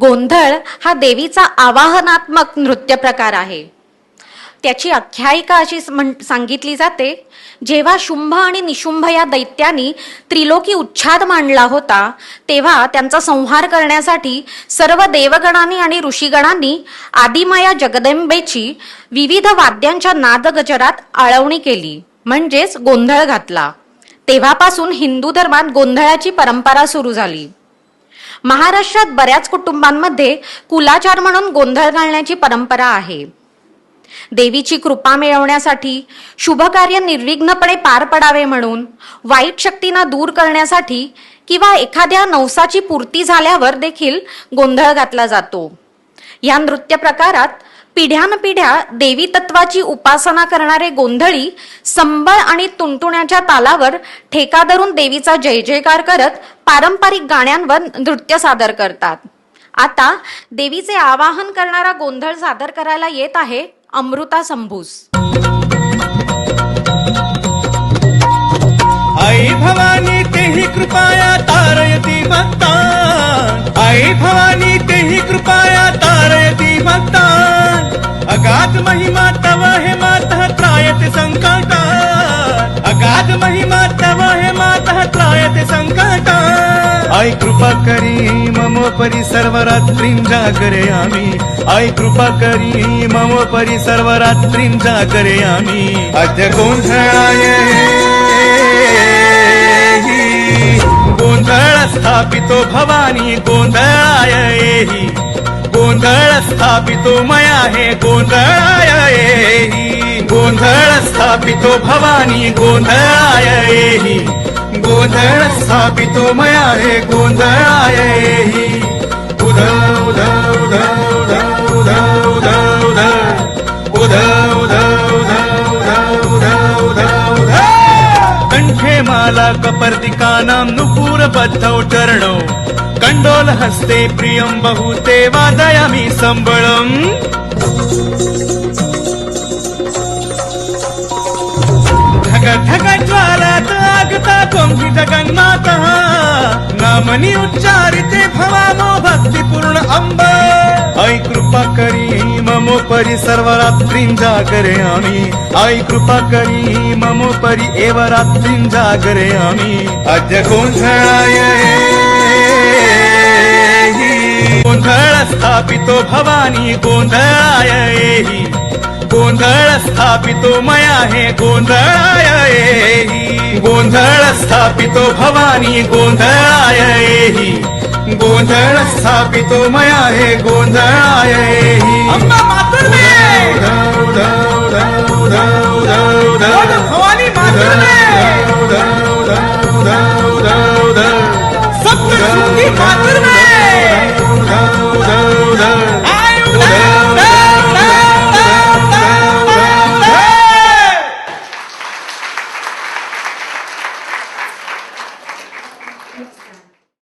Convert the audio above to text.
गोंधळ हा देवीचा आवाहनात्मक नृत्य प्रकार आहे. त्याची आख्यायिका अशी म्हण सांगितली जाते जेव्हा शुंभ आणि निशुंभ या दैत्यांनी त्रिलोकी उच्छाद मांडला होता तेव्हा त्यांचा संहार करण्यासाठी सर्व देवगणांनी आणि ऋषीगणांनी आदिमाया जगदंबेची विविध वाद्यांच्या नादगजरात आळवणी केली म्हणजेच गोंधळ घातला. तेव्हापासून हिंदू धर्मात गोंधळाची परंपरा सुरू झाली. महाराष्ट्रात बऱ्याच कुटुंबांमध्ये कुलाचार म्हणून गोंधळ घालण्याची परंपरा आहे. देवीची कृपा मिळवण्यासाठी शुभ कार्य निर्विघ्नपणे पार पडावे म्हणून वाईट शक्तींना दूर करण्यासाठी किंवा एखाद्या नवसाची पूर्ती झाल्यावर देखील गोंधळ घातला जातो. या नृत्य प्रकारात पिढ्यानपिढ्या देवी तत्वाची उपासना करणारे गोंधळी संबळ आणि तुणतुण्याच्या तालावर ठेका धरून देवीचा जय जयकार करत पारंपरिक गाण्यांवर नृत्य सादर करतात. आता देवीचे आवाहन करणारा गोंधळ सादर करायला येत आहे अमृता संभूस. आई भवानी तेही कृत संकटा अगाध महिमा तव हे मातः त्रायते संकटा आई कृपा करी मम परी सर्व रात्रीं जागरे आम्ही। आई कृपा करी मम परी सर्व रात्रीं जागरे आम्ही। अद्य गोंधळाय गोंधळ स्थापितो भवानी गोंधळाय गोंधळ स्थापितो मया हे गोंधळाय गोंधळ स्थापितो भवानी गोंधळाय एहि गोंधळ स्थापितो मया हे गोंधळाय एहि उध उध उध उध उध उध उध उध उध उध उध उध उध कंठे माला कपर्दिकानां नुपूरबद्धौ चरणौ. कण्डोलहस्ते प्रियं बहुते वादयामि सम्बळम् ढगज्वालात् आगता कोङ्कि जगन्मातः नामनि उच्चारिते भवानो भक्तिपूर्ण अम्ब आई कृपा करी ममोपरि सर्वरात्रीं जागरे आमि आई कृपा करी ममोपरि एव रात्रीं जागरे आमि अद्य गोन्धळाय गोन्धळ स्थापितो भवानी गोन्धळाय गोंधळ स्थापितो मया हे गोंधळाय एहि. गोंधळ स्थापितो भवानी गोंधळाय एहि. गोंधळ स्थापितो मया हे गोंधळाय सप्तशृंगी मातुर्मे